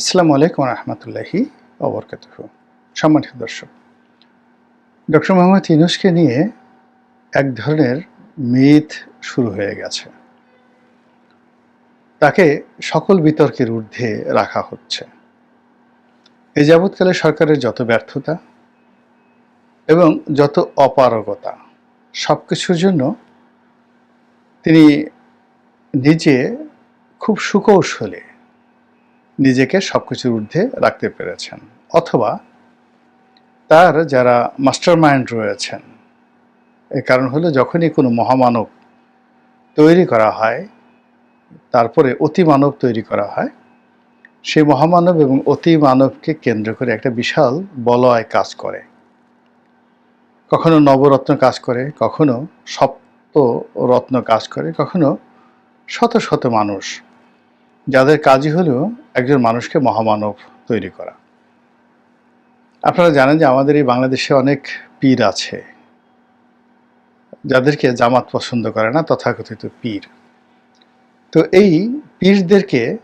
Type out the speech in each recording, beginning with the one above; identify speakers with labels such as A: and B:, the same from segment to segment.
A: আসসালামু আলাইকুম রহমতুল্লাহি অবরকাত সম্মানিত দর্শক, ডক্টর মোহাম্মদ ইনুসকে নিয়ে এক ধরনের মিথ শুরু হয়ে গেছে। তাকে সকল বিতর্কের ঊর্ধ্বে রাখা হচ্ছে। এ যাবৎকালে সরকারের যত ব্যর্থতা এবং যত অপারগতা সব কিছুর জন্য তিনি নিজে খুব সুকৌশলে নিজেকে সব কিছুর ঊর্ধ্বে রাখতে পেরেছেন। অথবা তার যারা মাস্টার মাইন্ড রয়েছেন, এর কারণ হলো যখনই কোনো মহামানব তৈরি করা হয়, তারপরে অতি মানব তৈরি করা হয়, সেই মহামানব এবং অতি মানবকে কেন্দ্র করে একটা বিশাল বলয় কাজ করে। কখনো নবরত্ন কাজ করে, কখনো সপ্ত রত্ন কাজ করে, কখনো শত শত মানুষ যাদের কাজই হলো একজন মানুষকে মহামানব তৈরি করা। আপনারা জানেন যে আমাদের এই বাংলাদেশে অনেক পীর আছে। যাদেরকে জামাত পছন্দ করে না, তথাকথিত পীর। তো এই পীরদেরকে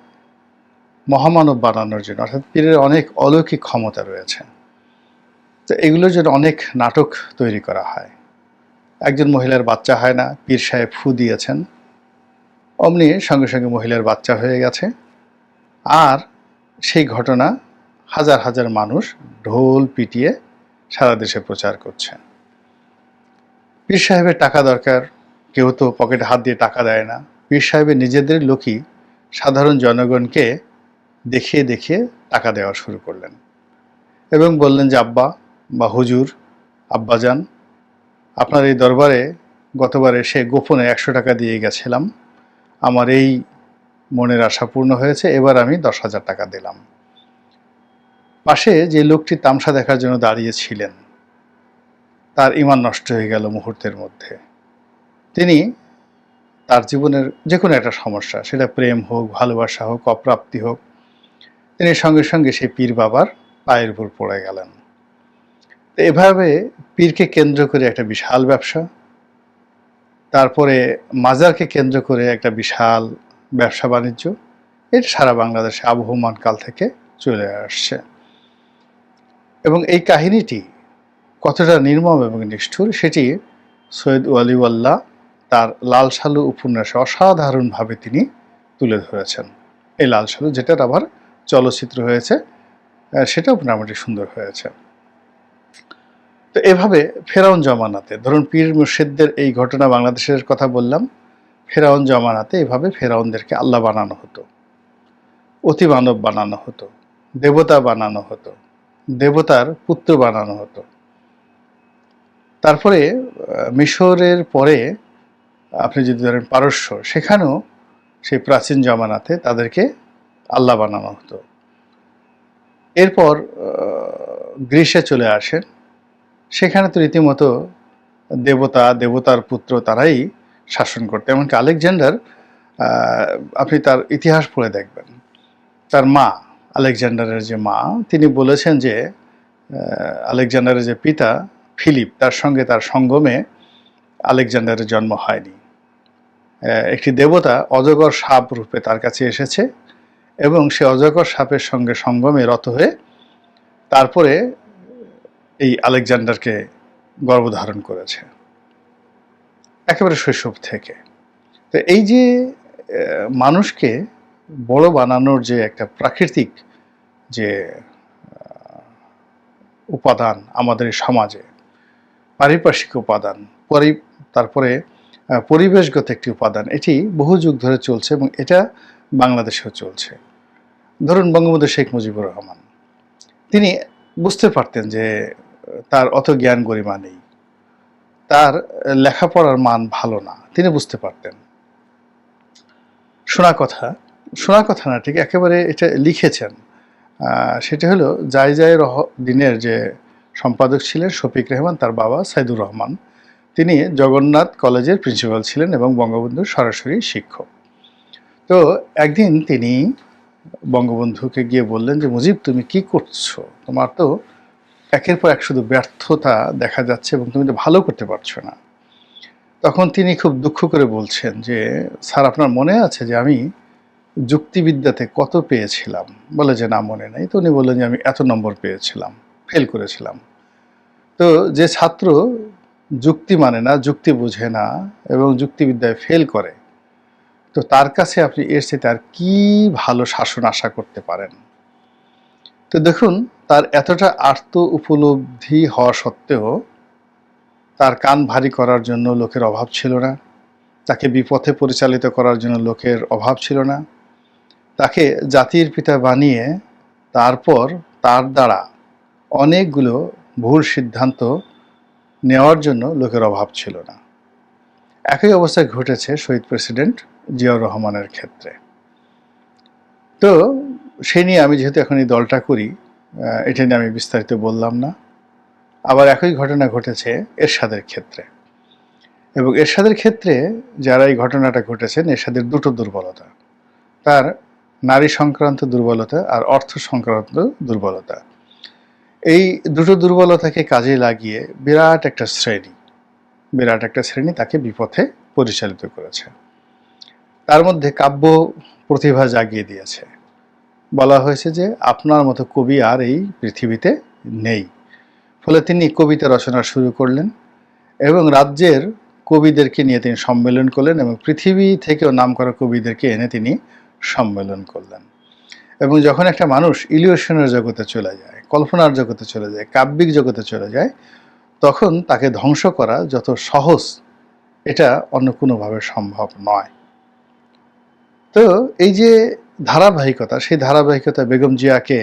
A: মহামানব বানানোর জন্য, অর্থাৎ পীরের অনেক অলৌকিক ক্ষমতা রয়েছে। তো এগুলোর জন্য অনেক নাটক তৈরি করা হয়। একজন মহিলার বাচ্চা হয় না, পীর সাহেব ফু দিয়েছেন। অমনি সঙ্গে সঙ্গে মহিলার বাচ্চা হয়ে গেছে। আর সেই ঘটনা হাজার হাজার মানুষ ঢোল পিটিয়ে সারা দেশে প্রচার করছে। পীর সাহেবের টাকা দরকার, কেউ তো পকেটে হাত দিয়ে টাকা দেয় না। পীর সাহেবের নিজেদের লোকই সাধারণ জনগণকে দেখিয়ে দেখিয়ে টাকা দেওয়া শুরু করলেন এবং বললেন যে, আব্বা বা হুজুর, আব্বাজান, আপনার এই দরবারে গতবারে সে গোপনে একশো টাকা দিয়ে গেছিলাম। আমার এই মনের আশা পূর্ণ হয়েছে, এবার আমি দশ হাজার টাকা দিলাম। পাশে যে লোকটি তামসা দেখার জন্য দাঁড়িয়েছিলেন তার ইমান নষ্ট হয়ে গেল মুহূর্তের মধ্যে। তিনি তার জীবনের যে কোনো একটা সমস্যা, সেটা প্রেম হোক, ভালোবাসা হোক, অপ্রাপ্তি হোক, তিনি সঙ্গে সঙ্গে সেই পীর বাবার পায়ের উপর পড়ে গেলেন। এভাবে পীরকে কেন্দ্র করে একটা বিশাল ব্যবসা তারপরে মাজারকে কেন্দ্র করে একটা বিশাল ব্যবসা বাণিজ্য এটা সারা বাংলাদেশে আবহমান কাল থেকে চলে আসছে। এবং এই কাহিনীটি কতটা নির্মম এবং নিষ্ঠুর সেটি সৈয়দ ওয়ালিউল্লাহ তার লাল সালু উপন্যাসে অসাধারণভাবে তিনি তুলে ধরেছেন। এই লাল সালু যেটার আবার চলচ্চিত্র হয়েছে সেটাও মোটামুটি সুন্দর হয়েছে। তো এভাবে ফেরাউন জমানাতে, ধরুন পীর মুর্শিদদের এই ঘটনা বাংলাদেশের কথা বললাম, ফেরাউন জমানাতে এভাবে ফেরাউনদেরকে আল্লাহ বানানো হতো। অতি মানব বানানো হতো, দেবতা বানানো হতো, দেবতার পুত্র বানানো হতো। তারপরে মিশরের পরে, আপনি যদি ধরেন পারস্য, সেখানেও সেই প্রাচীন জমানাতে তাদেরকে আল্লাহ বানানো হতো। এরপর গ্রীষ্মে চলে আসেন সেখানে তো রীতিমতো দেবতা, দেবতার পুত্র তারাই শাসন করতে। এমনকি আলেকজান্ডার আপনি তার ইতিহাস পড়ে দেখবেন। তার মা, আলেকজান্ডারের যে মা, তিনি বলেছেন যে আলেকজান্ডারের যে পিতা ফিলিপ, তার সঙ্গে তার সঙ্গমে আলেকজান্ডারের জন্ম হয়নি। একটি দেবতা অজগর সাপ রূপে তার কাছে এসেছে এবং সে অজগর সাপের সঙ্গে সঙ্গমে রত হয়ে তারপরে এই আলেকজান্ডারকে গর্ভধারণ করেছে। একেবারে শৈশব থেকে। তো এই যে মানুষকে বড় বানানোর যে একটা প্রাকৃতিক যে উপাদান আমাদের সমাজে, পারিপার্শ্বিক উপাদান, পরি, তারপরে পরিবেশগত একটি উপাদান, এটি বহু যুগ ধরে চলছে এবং এটা বাংলাদেশেও চলছে। ধরুন বঙ্গবন্ধু শেখ মুজিবুর রহমান। তিনি বুঝতে পারতেন যে তার অত জ্ঞান গরিমা নেই। তার লেখাপড়ার মান ভালো না। তিনি বুঝতে পারতেন। শোনা কথা শোনা কথা না, ঠিক? একেবারে এটা লিখেছেন। সেটা হলো জায় জায় রহ, দিনের যে সম্পাদক ছিলেন শফিক রহমান, তার বাবা সাইদুর রহমান। তিনি জগন্নাথ কলেজের প্রিন্সিপাল ছিলেন এবং বঙ্গবন্ধুর সরাসরি শিক্ষক। তো একদিন তিনি বঙ্গবন্ধুকে গিয়ে বললেন যে, মুজিব, তুমি কি করছ? তোমার তো একের পর এক শুধু ব্যর্থতা দেখা যাচ্ছে এবং তুমি তো ভালো করতে পারছ না। তখন তিনি খুব দুঃখ করে বলছেন যে, স্যার, আপনার মনে আছে যে আমি যুক্তিবিদ্যাতে কত পেয়েছিলাম? বলে যে, না, মনে নেই। তো উনি বললেন যে, আমি এত নম্বর পেয়েছিলাম, ফেল করেছিলাম। তো যে ছাত্র যুক্তি মানে না, যুক্তি বুঝে না এবং যুক্তিবিদ্যায় ফেল করে, তো তার কাছে আপনি এর চেয়ে আর কি ভালো শাসন আশা করতে পারেন? তো দেখুন, তার এতটা আর্ত উপলব্ধি হওয়া সত্ত্বেও তার কান ভারী করার জন্য লোকের অভাব ছিল না। তাকে বিপথে পরিচালিত করার জন্য লোকের অভাব ছিল না। তাকে জাতির পিতা বানিয়ে তারপর তার দ্বারা অনেকগুলো ভুল সিদ্ধান্ত নেওয়ার জন্য লোকের অভাব ছিল না। একই অবস্থায় ঘটেছে শহীদ প্রেসিডেন্ট জিয়াউর রহমানের ক্ষেত্রে। তো সেই নিয়ে আমি যেহেতু এখন এই দলটা করি এটা নিয়ে আমি বিস্তারিত বললাম না। আবার একই ঘটনা ঘটেছে এরশাদের ক্ষেত্রে। এবং এরশাদের ক্ষেত্রে যারা এই ঘটনাটা ঘটেছেন, এরশাদের দুটো দুর্বলতা। তার নারী সংক্রান্ত দুর্বলতা আর অর্থ সংক্রান্ত দুর্বলতা। এই দুটো দুর্বলতাকে কাজে লাগিয়ে বিরাট একটা শ্রেণি, বিরাট একটা শ্রেণি তাকে বিপথে পরিচালিত করেছে। তার মধ্যে কাব্য প্রতিভা জাগিয়ে দিয়েছে। বলা হয়েছে যে আপনার মতো কবি আর এই পৃথিবীতে নেই। ফলে তিনি কবিতা রচনা শুরু করলেন এবং রাজ্যের কবিদেরকে নিয়ে তিনি সম্মেলন করলেন এবং পৃথিবী থেকেও নাম করা কবিদেরকে এনে তিনি সম্মেলন করলেন। এবং যখন একটা মানুষ ইলিউশনের জগতে চলে যায়, কল্পনার জগতে চলে যায়, কাব্যিক জগতে চলে যায়, তখন তাকে ধ্বংস করা যত সহজ, এটা অন্য কোনোভাবে সম্ভব নয়। তো এই যে ধারাবাহিকতা, সেই ধারাবাহিকতা বেগম জিয়াকে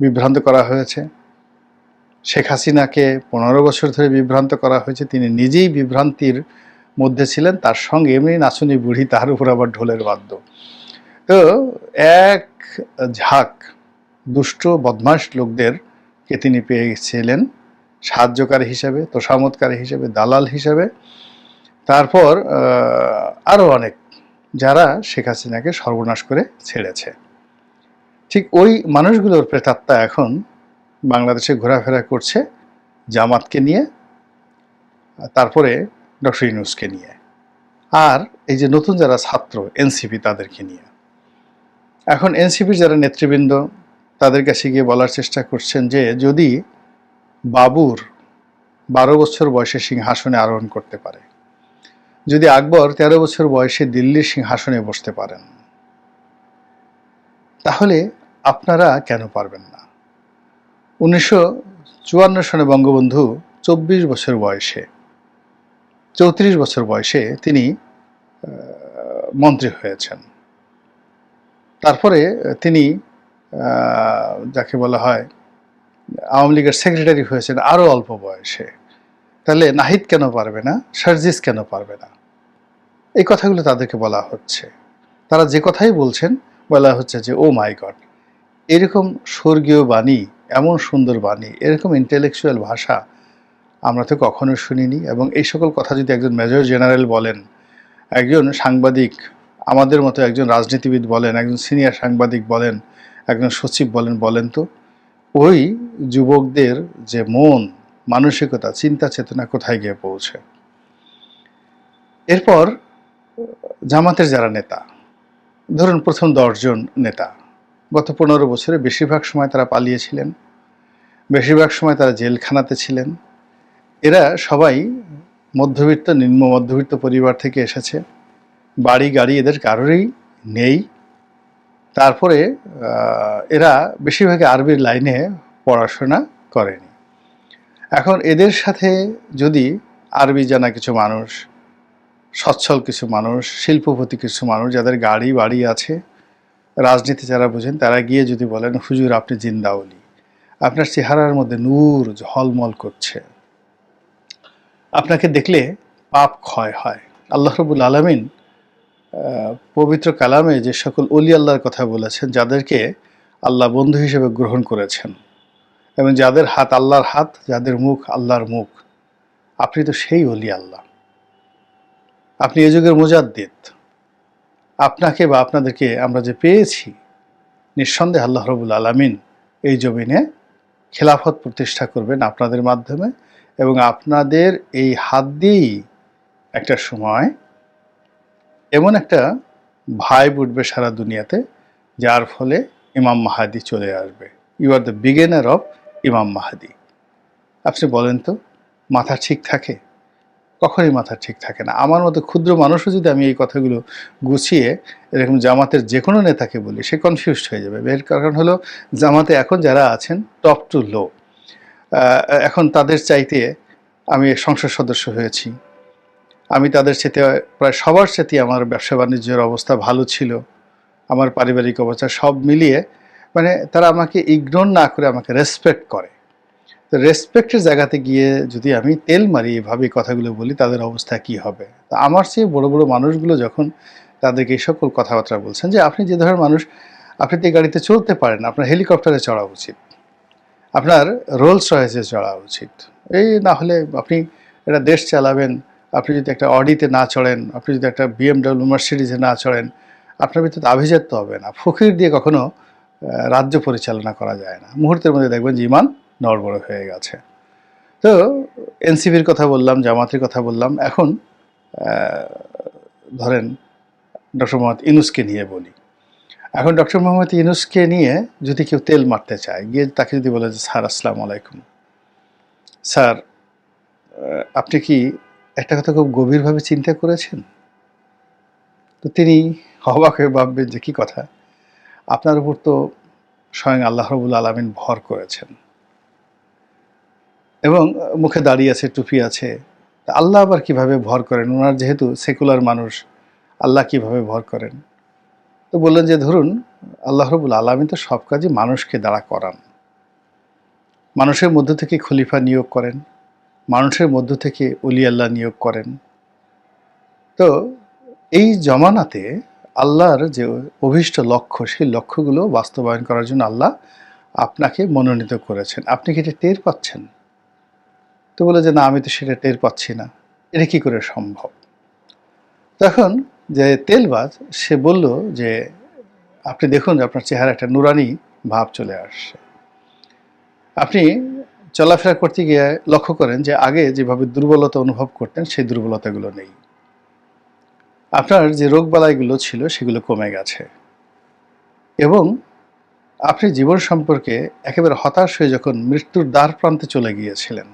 A: বিভ্রান্ত করা হয়েছে। শেখ হাসিনাকে পনেরো বছর ধরে বিভ্রান্ত করা হয়েছে। তিনি নিজেই বিভ্রান্তির মধ্যে ছিলেন, তার সঙ্গে এমনি নাচুনি বুড়ি তার উপর আবার ঢোলের বাদ্য। তো এক ঝাঁক দুষ্ট বদমাস লোকদেরকে তিনি পেয়েছিলেন? সাহায্যকারী হিসেবে তোষামতকারী হিসেবে, দালাল হিসেবে। তারপর আরও অনেক যারা শেখ হাসিনাকে সর্বনাশ করে ছেড়েছে। ঠিক ওই মানুষগুলোর প্রেতাত্মা এখন বাংলাদেশে ঘোরাফেরা করছে জামাতকে নিয়ে, তারপরে ডক্টর ইউনুসকে নিয়ে আর এই যে নতুন যারা ছাত্র এনসিপি তাদেরকে নিয়ে। এখন এনসিপির যারা নেতৃবৃন্দ তাদের কাছে গিয়ে বলার চেষ্টা করছেন যে যদি বাবুর বারো বছর বয়সে সিংহাসনে আরোহণ করতে পারে যদি আকবর তেরো বছর বয়সে দিল্লির সিংহাসনে বসতে পারেন, তাহলে আপনারা কেন পারবেন না? উনিশশো চুয়ান্ন সনে বঙ্গবন্ধু চব্বিশ বছর বয়সে, চৌত্রিশ বছর বয়সে তিনি মন্ত্রী হয়েছেন। তারপরে তিনি যাকে বলা হয় আওয়ামী লীগের সেক্রেটারি হয়েছেন আরও অল্প বয়সে। তাহলে নাহিদ কেন পারবে না? সার্জিস কেন পারবে না? এই কথাগুলো তাদেরকে বলা হচ্ছে। তারা যে কথাই বলছেন, বলা হচ্ছে যে ও মাই গড এরকম স্বর্গীয় বাণী, এমন সুন্দর বাণী, এরকম ইন্টেলেকচুয়াল ভাষা আমরা তো কখনো শুনিনি এবং এই সকল কথা যদি একজন মেজর জেনারেল বলেন, একজন সাংবাদিক, আমাদের মতো একজন রাজনীতিবিদ বলেন, একজন সিনিয়র সাংবাদিক বলেন, একজন সচিব বলেন বলেন তো, ওই যুবকদের যে মন মানসিকতা, চিন্তা চেতনা কোথায় গিয়ে পৌঁছে? এরপর জামাতের যারা নেতা, ধরুন প্রথম দশজন নেতা, গত পনেরো বছরে বেশিরভাগ সময় তারা পালিয়েছিলেন, বেশিরভাগ সময় তারা জেলখানাতে ছিলেন। এরা সবাই মধ্যবিত্ত, নিম্ন মধ্যবিত্ত পরিবার থেকে এসেছে। বাড়ি গাড়ি এদের কারোরই নেই। তারপরে এরা বেশিরভাগই আরবির লাইনে পড়াশোনা করেনি। এখন এদের সাথে যদি আরবি জানা কিছু মানুষ, সচ্ছল কিছু মানুষ, শিল্পপতি কিছু মানুষ যাদের গাড়ি বাড়ি আছে, রাজনীতি যারা বোঝেন, তারা গিয়ে যদি বলেন, হুজুর, আপনি জিন্দাউলি আপনার চেহারার মধ্যে নূর ঝলমল করছে। আপনাকে দেখলে পাপ ক্ষয় হয়। আল্লাহ রবুল আলমিন পবিত্র কালামে যে সকল অলি আল্লাহর কথা বলেছেন, যাদেরকে আল্লাহ বন্ধু হিসেবে গ্রহণ করেছেন। এবং যাদের হাত আল্লাহর হাত, যাদের মুখ আল্লাহর মুখ। আপনি তো সেই অলি আল্লাহ। আপনি এ যুগের মুজাদ্দিদ। আপনাকে বা আপনাদেরকে আমরা যে পেয়েছি, নিঃসন্দেহে আল্লাহ রবুল আলমিন এই জমিনে খেলাফত প্রতিষ্ঠা করবেন আপনাদের মাধ্যমে এবং আপনাদের এই হাত দিয়েই একটা সময় এমন একটা ভাইব উঠবে সারা দুনিয়াতে, যার ফলে ইমাম মাহাদি চলে আসবে। You are the beginner of Imam Mahdi. আপনি বলেন তো, মাথা ঠিক থাকে? কখনই মাথা ঠিক থাকে না। আমার মতো ক্ষুদ্র মানুষও যদি আমি এই কথাগুলো গুছিয়ে এরকম জামাতের যে কোনো নেতাকে বলি, সে কনফিউজড হয়ে যাবে। এর কারণ হলো, জামাতে এখন যারা আছেন টপ টু লো এখন তাদের চাইতে আমি সংসদ সদস্য হয়েছি। আমি তাদের সাথে প্রায় সবার সাথে আমার ব্যবসা বাণিজ্যের অবস্থা ভালো ছিল। আমার পারিবারিক অবস্থা সব মিলিয়ে মানে তারা আমাকে ইগনোর না করে আমাকে রেসপেক্ট করে। তো রেসপেক্টের জায়গাতে গিয়ে যদি আমি তেল মারি এভাবে কথাগুলো বলি, তাদের অবস্থা কি হবে? তো আমার চেয়ে বড় বড় মানুষগুলো যখন তাদেরকে এই সকল কথাবার্তা বলছেন যে, আপনি যে ধরনের মানুষ, আপনি তো গাড়িতে চলতে পারেন আপনার হেলিকপ্টারে চড়া উচিত। আপনার রোলস রয়েসে চড়া উচিত। এই না হলে আপনি একটা দেশ চালাবেন, আপনি যদি একটা অডিতে না চড়েন, আপনি যদি একটা বিএমডাব্লিউ মার্সিডিজে না চড়েন, আপনার ভিতরে আভিজাত্য হবে না। ফকির দিয়ে কখনো রাজ্য পরিচালনা করা যায় না। মুহূর্তের মধ্যে দেখবেন যে ইমান নড়বড় হয়ে গেছে। তো এনসিপির কথা বললাম, জামাতের কথা বললাম। এখন ধরেন ডক্টর মোহাম্মদ ইনুসকে নিয়ে বলি। এখন ডক্টর মোহাম্মদ ইনুসকে নিয়ে যদি কেউ তেল মারতে চায়, গিয়ে তাকে যদি বলে যে, স্যার, আসসালাম আলাইকুম। স্যার আপনি কি একটা কথা খুব গভীরভাবে চিন্তা করেছেন? তো তিনি অবাক হয়ে ভাববেন যে, কী কথা? আপনার উপর তো স্বয়ং আল্লাহ রবুল আলমিন ভর করেছেন। এবং মুখে দাড়ি আছে, টুপি আছে আল্লাহ আবার কীভাবে ভর করেন? ওনার যেহেতু সেকুলার মানুষ, আল্লাহ কীভাবে ভর করেন? তো বললেন যে, ধরুন, আল্লাহ রবুল আলমিন তো সব কাজই মানুষকে দাঁড়া করান। মানুষের মধ্য থেকে খলিফা নিয়োগ করেন, মানুষের মধ্য থেকে অলি আল্লাহ নিয়োগ করেন। তো এই জমানাতে আল্লাহর যে অভিষ্ট লক্ষ্য, সেই লক্ষ্যগুলো বাস্তবায়ন করার জন্য আল্লাহ আপনাকে মনোনীত করেছেন। আপনি কি এটা টের পাচ্ছেন? তো বলে যে, না, আমি তো সেটা টের পাচ্ছি না। এটা কি করে সম্ভব? তখন যে তেলবাজ, সে বলল যে, আপনি দেখুন যে আপনার চেহারা একটা নুরানি ভাব চলে আসছে। আপনি চলাফেরা করতে গিয়ে লক্ষ্য করেন যে, আগে যেভাবে দুর্বলতা অনুভব করতেন, সেই দুর্বলতাগুলো নেই। আপনার যে রোগবালাইগুলো ছিল সেগুলো কমে গেছে। এবং আপনি জীবন সম্পর্কে একেবারে হতাশ হয়ে যখন মৃত্যুর দ্বার প্রান্তে চলে গিয়েছিলেন,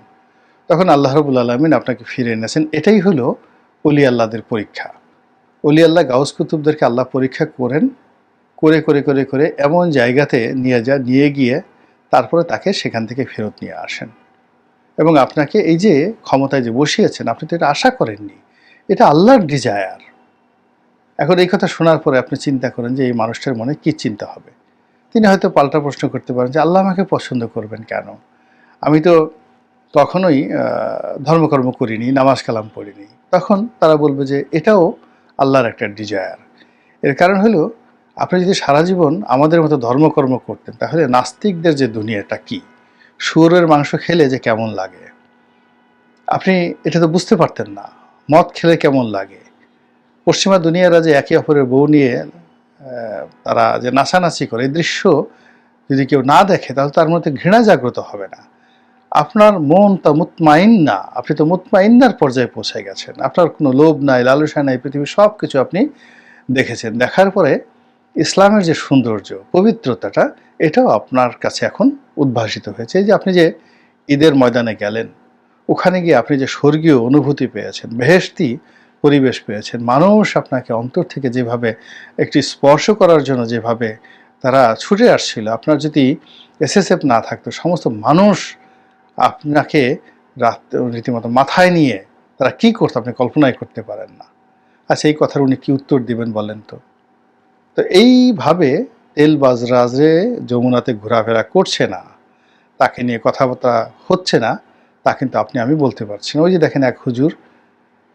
A: তখন আল্লাহ রবুল আলমিন আপনাকে ফিরে এনেছেন। এটাই হলো অলি আল্লাহদের পরীক্ষা। অলি আল্লাহ গাউস কুতুবদেরকে আল্লাহ পরীক্ষা করেন, করে করে করে করে এমন জায়গাতে নিয়ে যা, নিয়ে গিয়ে তারপরে তাকে সেখান থেকে ফেরত নিয়ে আসেন। এবং আপনাকে এই যে ক্ষমতায় যে বসিয়েছেন, আপনি তো এটা আশা করেননি। এটা আল্লাহর ডিজায়ার এখন এই কথা শোনার পরে আপনি চিন্তা করেন যে এই মানুষটার মনে কি চিন্তা হবে? তিনি হয়তো পাল্টা প্রশ্ন করতে পারেন যে আল্লাহ আমাকে পছন্দ করবেন কেন? আমি তো কখনোই আহ, ধর্মকর্ম করিনি নামাজ কালাম পড়িনি। তখন তারা বলবে যে এটাও আল্লাহর একটা ডিজায়ার এর কারণ হলো আপনি যদি সারা জীবন আমাদের মতো ধর্মকর্ম করতেন তাহলে নাস্তিকদের যে দুনিয়াটা কি? শুয়োরের মাংস খেলে যে কেমন লাগে? আপনি এটা তো বুঝতে পারতেন না। মদ খেলে কেমন লাগে? পশ্চিমা দুনিয়ারা যে একে অপরের বউ নিয়ে তারা যে নাচানাচি করে, এই দৃশ্য যদি কেউ না দেখে, তাহলে তার মধ্যে ঘৃণা জাগ্রত হবে না। আপনার মন তা মুতমাইন না, আপনি তো মুতমাইন্নার পর্যায়ে পৌঁছে গেছেন। আপনার কোনো লোভ নাই, লালসা নাই, পৃথিবীর সব কিছু আপনি দেখেছেন। দেখার পরে ইসলামের যে সৌন্দর্য, পবিত্রতাটা, এটাও আপনার কাছে এখন উদ্ভাসিত হয়েছে। যে আপনি যে ঈদের ময়দানে গেলেন, ওখানে গিয়ে আপনি যে স্বর্গীয় অনুভূতি পেয়েছেন, বেহেশতি পরিবেশ পেয়েছেন। মানুষ আপনাকে অন্তর থেকে যেভাবে একটি স্পর্শ করার জন্য যেভাবে তারা ছুটে আসছিল, আপনার যদি এসএসএফ না থাকতো, সমস্ত মানুষ আপনাকে রাত, রীতিমতো মাথায় নিয়ে তারা কি করতো? আপনি কল্পনাই করতে পারেন না। আচ্ছা এই কথার উনি কি উত্তর দিবেন বলেন তো? তো এইভাবে তেল বাজরাজে যমুনাতে ঘোরাফেরা করছে না, তাকে নিয়ে কথাবার্তা হচ্ছে না, তা কিন্তু আপনি, আমি বলতে পারছি না। ওই যে দেখেন এক হুজুর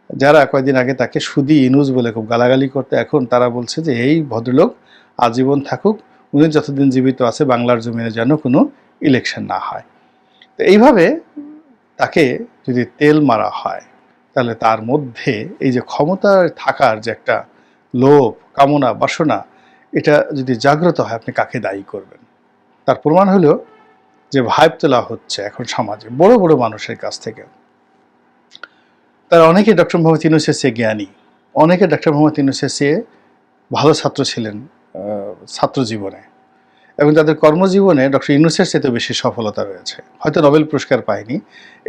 A: যারা কয়েকদিন আগে তাকে সুদি ইনুজ বলে খুব গালাগালি করতে, এখন তারা বলছে যে এই ভদ্রলোক আজীবন থাকুক, উনি যতদিন জীবিত আছে বাংলার জমিনে যেন কোনো ইলেকশন না হয়। তো এইভাবে তাকে যদি তেল মারা হয়, তাহলে তার মধ্যে এই যে ক্ষমতায় থাকার যে একটা লোভ, কামনা, বাসনা, এটা যদি জাগ্রত হয়, আপনি কাকে দায়ী করবেন? তার প্রমাণ হলো যে ভাইব তোলা হচ্ছে এখন সমাজে, বড় বড় মানুষের কাছ থেকে। তারা অনেকে ডক্টর মোহাম্মদ ইউনুসের চেয়ে জ্ঞানী, অনেকে ডক্টর মোহাম্মদ ইউনুসের চেয়ে ভালো ছাত্র ছিলেন ছাত্র জীবনে। এবং তাদের কর্মজীবনে ডক্টর ইউনুসের চেয়ে বেশি সফলতা রয়েছে। হয়তো নোবেল পুরস্কার পায়নি।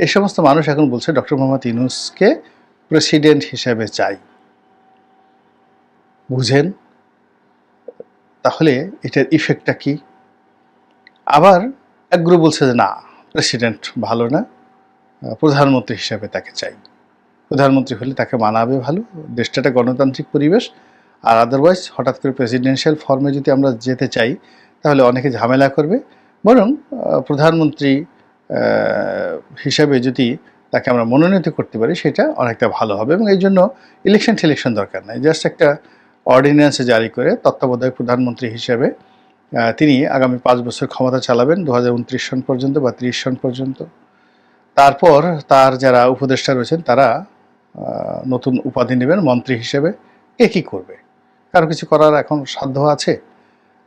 A: এই সমস্ত মানুষ এখন বলছে ডক্টর মোহাম্মদ ইউনুসকে প্রেসিডেন্ট হিসেবে চাই। বুঝেন? তাহলে এটার ইফেক্টটা কি? আবার এক গ্রুপ বলছে যে না, প্রেসিডেন্ট ভালো না প্রধানমন্ত্রী হিসাবে তাকে চাই। প্রধানমন্ত্রী হলে তাকে মানাবে ভালো। দেশটা একটা গণতান্ত্রিক পরিবেশ। আর আদারওয়াইজ হঠাৎ করে প্রেসিডেন্সিয়াল ফর্মে যদি আমরা যেতে চাই, তাহলে অনেকে ঝামেলা করবে। বরং প্রধানমন্ত্রী হিসাবে যদি তাকে আমরা মনোনীত করতে পারি, সেটা অনেকটা ভালো হবে। এবং এই জন্য ইলেকশন টিলেকশন দরকার নাই। জাস্ট একটা অর্ডিন্যান্স জারি করে তত্ত্বাবধায়ক প্রধানমন্ত্রী হিসেবে তিনি আগামী পাঁচ বছর ক্ষমতা চালাবেন দু হাজার উনত্রিশ সন পর্যন্ত বা ত্রিশ সন পর্যন্ত। তারপর তার যারা উপদেষ্টা রয়েছেন, তারা নতুন উপাধি নেবেন মন্ত্রী হিসেবে। এ কী করবে? কারও কিছু করার এখন সাধ্য আছে?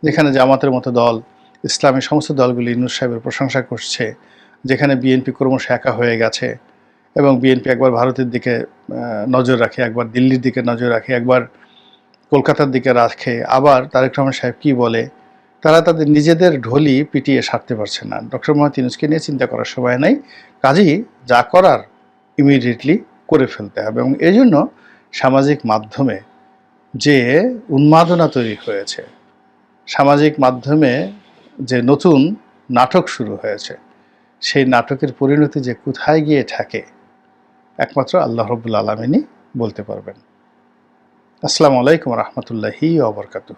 A: যেখানে জামাতের মতো দল, ইসলামী সমস্ত দলগুলি ইনুস সাহেবের প্রশংসা করছে, যেখানে বিএনপি ক্রমশ একা হয়ে গেছে এবং বিএনপি একবার ভারতের দিকে নজর রাখে, একবার দিল্লির দিকে নজর রাখে, একবার কলকাতার দিকে রাখে। আবার তারেক রহমান সাহেব কী বলে? তারা তাদের নিজেদের ঢলি পিটিয়ে সারতে পারছে না। ডক্টর মোহাম্মদ ইউনুসকে নিয়ে চিন্তা করার সময় নাই। কাজেই যা করার ইমিডিয়েটলি করে ফেলতে হবে এবং এই জন্য সামাজিক মাধ্যমে যে উন্মাদনা তৈরি হয়েছে, সামাজিক মাধ্যমে যে নতুন নাটক শুরু হয়েছে, সেই নাটকের পরিণতি যে কোথায় গিয়ে থাকে, একমাত্র আল্লাহ রব্বুল আলমিনই বলতে পারবেন। আসসালামু আলাইকুম রহমতুল্লাহি ওবরকাতুহ